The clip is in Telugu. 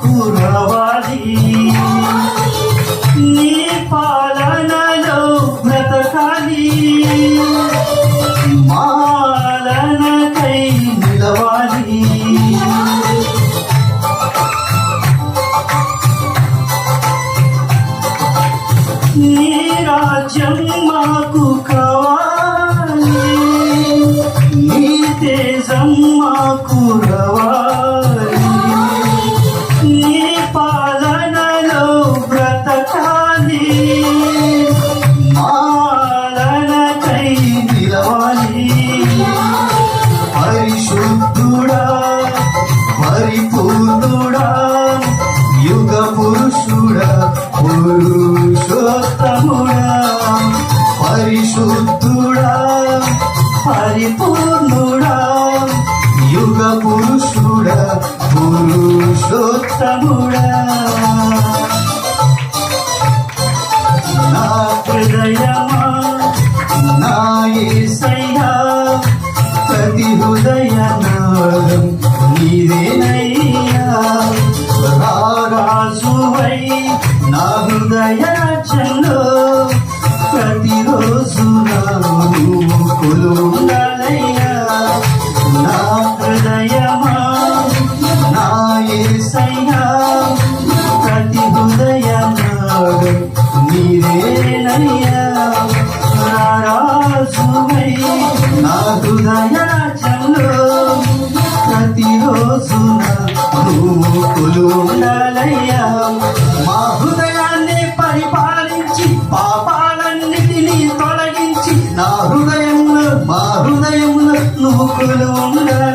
కురవాలి. నీ పాలనలో బ్రతకాలి. మాలనకై నిలవాలి. నీ రాజ్యం మాకు కావాలి. నీ తేజం మాకు రవ నిలవాలి పరిశుద్ధుడా పరిపూర్ణుడా యుగ పురుషుడా పురుషోత్తముడా. పరిశుద్ధుడా పరిపూర్ణుడా యుగ పురుషుడా పురుషోత్తముడా. నా హృదయమా నా యేసయ్యా ప్రతి హృదయనాదం నీదేనయ్యా. రారాజువై నా హృదయ చెల్లో ప్రతిరోజు నా కొలుండాలయ్యా ప్రతిరోజు నువ్వు కొలుండాలయ్యా మా హృదయాన్ని పరిపాలించి పాపాలన్నిటినీ తొలగించి నా హృదయం మా హృదయం నువ్వు ఉండాలి